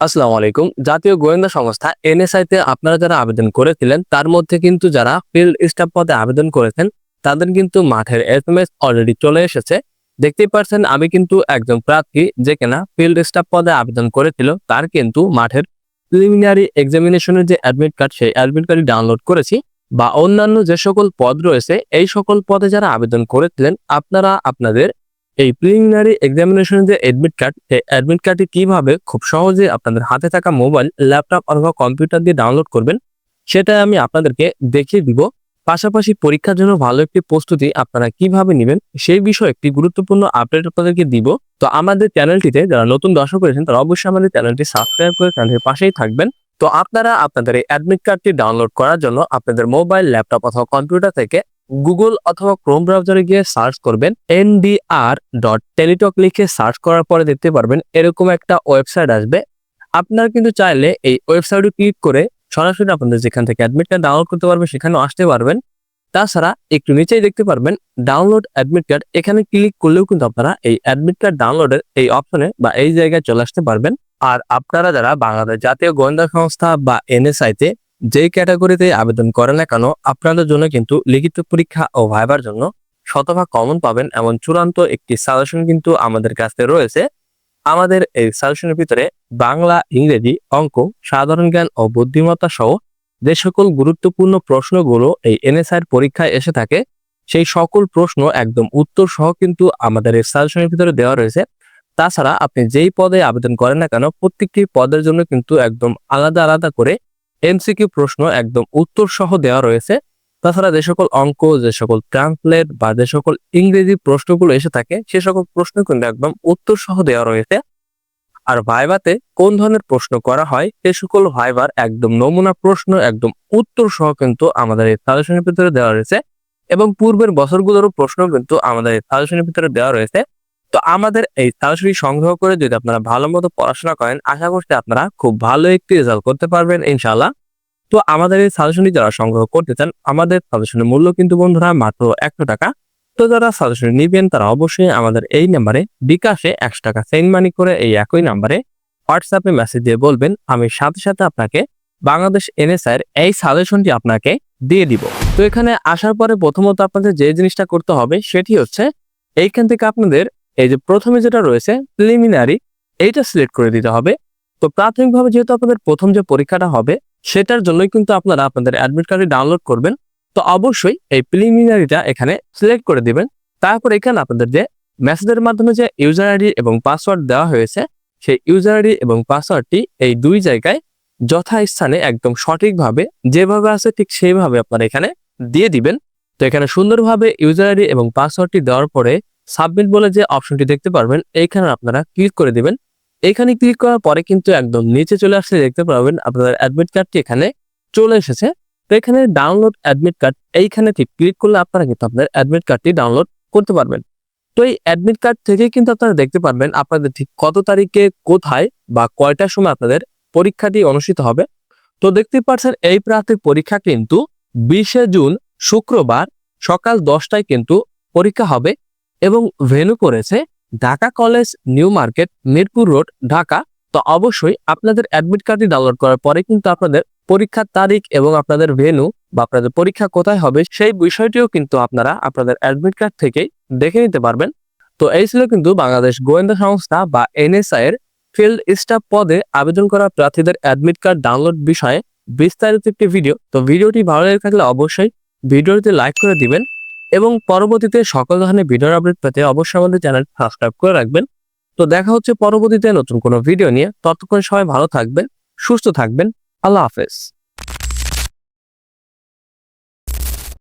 আসসালামু আলাইকুম। জাতীয় গোয়েন্দা সংস্থা এনএসআই তে আপনারা যারা আবেদন করেছিলেন, তার মধ্যে কিন্তু যারা ফিল্ড স্টাফ পদে আবেদন করেছেন, তাদের কিন্তু মাঠের এস এম এস অলরেডি চলে এসেছে। দেখতেই পারছেন, আমি কিন্তু একজন প্রার্থী যে কিনা ফিল্ড স্টাফ পদে আবেদন করেছিল, তার কিন্তু মাঠের প্রিলিমিনারি এক্সামিনেশনের যে অ্যাডমিট কার্ড সেই অ্যাডমিট কার্ডটি ডাউনলোড করেছি বা অন্যান্য যে সকল পদ রয়েছে, এই সকল পদে যারা আবেদন করেছিলেন, আপনারা আপনাদের এই প্রিলিমিনারি এক্সামিনেশনের যে অ্যাডমিট কার্ড সেই অ্যাডমিট কার্ডটি কীভাবে খুব সহজে আপনাদের হাতে থাকা মোবাইল ল্যাপটপ অথবা কম্পিউটার দিয়ে ডাউনলোড করবেন, সেটা আমি আপনাদেরকে দেখিয়ে দিব। পাশাপাশি পরীক্ষার জন্য ভালো একটি প্রস্তুতি আপনারা কীভাবে নেবেন, সেই বিষয়ে একটি গুরুত্বপূর্ণ আপডেট আপনাদেরকে দিব। তো আমাদের চ্যানেলটিতে যারা নতুন দর্শক রয়েছেন, তারা অবশ্যই আমাদের চ্যানেলটি সাবস্ক্রাইব করে চ্যানেলের পাশেই থাকবেন। তো আপনারা আপনাদের এই অ্যাডমিট কার্ডটি ডাউনলোড করার জন্য আপনাদের মোবাইল ল্যাপটপ অথবা কম্পিউটার থেকে গুগল অথবা ক্রোম ব্রাউজারে গিয়ে সার্চ করবেন এনডিআর ডট টেলিটক লিখে সার্চ করার পরে দেখতে পারবেন এরকম একটা ওয়েবসাইট আসবে। আপনারা কিন্তু চাইলে এই ওয়েবসাইটে ক্লিক করে সরাসরি আপনাদের যেখান থেকে অ্যাডমিট কার্ড ডাউনলোড করতে পারবেন সেখানেও আসতে পারবেন। তাছাড়া একটু নিচেই দেখতে পারবেন ডাউনলোড অ্যাডমিট কার্ড এখানে ক্লিক করলেও কিন্তু আপনারা এই অ্যাডমিট কার্ড ডাউনলোডের এই অপশনে বা এই জায়গায় চলে আসতে পারবেন। আর আপনারা যারা বাংলাদেশ জাতীয় গোয়েন্দা সংস্থা বা এনএসআই যেই ক্যাটাগরিতে আবেদন করেন না কেন, আপনাদের জন্য কিন্তু লিখিত পরীক্ষা ও ভাইবার জন্য শতভাগ কমন পাবেন এমন চূড়ান্ত একটি সাজেশন কিন্তু আমাদের কাছে রয়েছে। আমাদের এই সাজেশনের ভিতরে বাংলা, ইংরেজি, অঙ্ক, সাধারণ জ্ঞান ও বুদ্ধিমত্তা সহ যে সকল গুরুত্বপূর্ণ প্রশ্নগুলো এই এনএসআই পরীক্ষায় এসে থাকে, সেই সকল প্রশ্ন একদম উত্তর সহ কিন্তু আমাদের এই সাজেশনের ভিতরে দেওয়া রয়েছে। তাছাড়া আপনি যেই পদে আবেদন করেন না কেন, প্রত্যেকটি পদের জন্য কিন্তু একদম আলাদা আলাদা করে এমসিকিউ প্রশ্ন একদম উত্তর সহ দেওয়া রয়েছে। তাছাড়া যে সকল অঙ্ক, যে সকল ট্রান্সলেট বা যে সকল ইংরেজি প্রশ্নগুলো এসে থাকে, সে সকল প্রশ্ন কিন্তু একদম উত্তর সহ দেওয়া রয়েছে। আর ভাইভাতে কোন ধরনের প্রশ্ন করা হয়, সে সকল ভাইবার একদম নমুনা প্রশ্ন, একদম উত্তর সহ কিন্তু আমাদের এই সাজেশনের ভিতরে দেওয়া রয়েছে। এবং পূর্বের বছরগুলোরও প্রশ্ন কিন্তু আমাদের এই সাজেশনের ভিতরে দেওয়া রয়েছে। তো আমাদের এই সাজেশনটি সংগ্রহ করে যদি আপনারা ভালো মতো পড়াশোনা করেন, আশা করছি আপনারা খুব ভালো একটি রেজাল্ট করতে পারবেন ইনশাল্লাহ তো আমাদের এই সাজেশনটি যারা সংগ্রহ করতে চান, আমাদের সাজেশনের মূল্য কিন্তু বন্ধুরা মাত্র একশো টাকা। তো যারা সাজেশন নিবেন, তারা অবশ্যই আমাদের এই নাম্বারে বিকাশে একশো টাকা সেন্ড মানি করে এই একই নাম্বারে হোয়াটসঅ্যাপে মেসেজ দিয়ে বলবেন, আমি সাথে সাথে আপনাকে বাংলাদেশ এনএসআই এর এই সাজেশনটি আপনাকে দিয়ে দিব। তো এখানে আসার পরে প্রথমত আপনাদের যে জিনিসটা করতে হবে, সেটি হচ্ছে এইখান থেকে আপনাদের এই যে প্রথমে যেটা রয়েছে প্রিলিমিনারি এইটা সিলেক্ট করে দিতে হবে। তো প্রাথমিকভাবে যেহেতু আপনাদের প্রথম যে পরীক্ষাটা হবে, সেটার জন্যই কিন্তু আপনারা আপনাদের অ্যাডমিট কার্ডটি ডাউনলোড করবেন। তো অবশ্যই এই প্রিলিমিনারিটা এখানে সিলেক্ট করে দিবেন। তারপর এখানে আপনাদের যে মেসেজের মাধ্যমে যে ইউজার আইডি এবং পাসওয়ার্ড দেওয়া হয়েছে, সেই ইউজার আইডি এবং পাসওয়ার্ডটি এই দুই জায়গায় যথাস্থানে একদম সঠিকভাবে যেভাবে আছে ঠিক সেইভাবে আপনারা এখানে দিয়ে দিবেন। তো এখানে সুন্দরভাবে ইউজার আইডি এবং পাসওয়ার্ডটি দেওয়ার পরে সাবমিট বলে যে অপশনটি দেখতে পারবেন, এইখানে আপনারা ক্লিক করে দিবেন। এখানে ক্লিক করার পরে কিন্তু একদম নিচে চলে আসলে দেখতে পারবেন আপনাদের অ্যাডমিট কার্ডটি এখানে চলে এসেছে। তো এখানে ডাউনলোড অ্যাডমিট কার্ড, এইখানে ঠিক ক্লিক করলে আপনারা কিন্তু আপনাদের অ্যাডমিট কার্ডটি ডাউনলোড করতে পারবেন। তো এই অ্যাডমিট কার্ড থেকে কিন্তু আপনারা দেখতে পারবেন আপনাদের ঠিক কত তারিখে কোথায় বা কয়টার সময় আপনাদের পরীক্ষাটি অনুষ্ঠিত হবে। তো দেখতে পাচ্ছেন এই প্রার্থীর পরীক্ষা কিন্তু বিশে জুন শুক্রবার সকাল দশটায় কিন্তু পরীক্ষা হবে। এবং ভেনু করেছে Dhaka college, new market, Mirpur road, Dhaka. তো অবশ্যই আপনাদের অ্যাডমিট কার্ডটি ডাউনলোড করার পরে কিন্তু আপনাদের পরীক্ষার তারিখ এবং আপনাদের ভেনু বা আপনাদের পরীক্ষা কোথায় হবে সেই বিষয়টিও কিন্তু আপনারা আপনাদের অ্যাডমিট কার্ড থেকেই দেখে নিতে পারবেন। তো এই ছিল কিন্তু বাংলাদেশ গোয়েন্দা সংস্থা বা এনএসআই এর ফিল্ড স্টাফ পদে আবেদন করা প্রার্থীদের অ্যাডমিট কার্ড ডাউনলোড বিষয়ে বিস্তারিত একটি ভিডিও তো ভিডিওটি ভালো লেগে থাকলে অবশ্যই ভিডিওটিতে লাইক করে দিবেন। এবং পরবর্তীতে সকল ধরনের ভিডিওর আপডেট পেতে অবশ্যই আমাদের চ্যানেল সাবস্ক্রাইব করে রাখবেন। তো দেখা হচ্ছে পরবর্তীতে নতুন কোনো ভিডিও নিয়ে। ততক্ষণ সবাই ভালো থাকবেন, সুস্থ থাকবেন। আল্লাহ হাফেজ।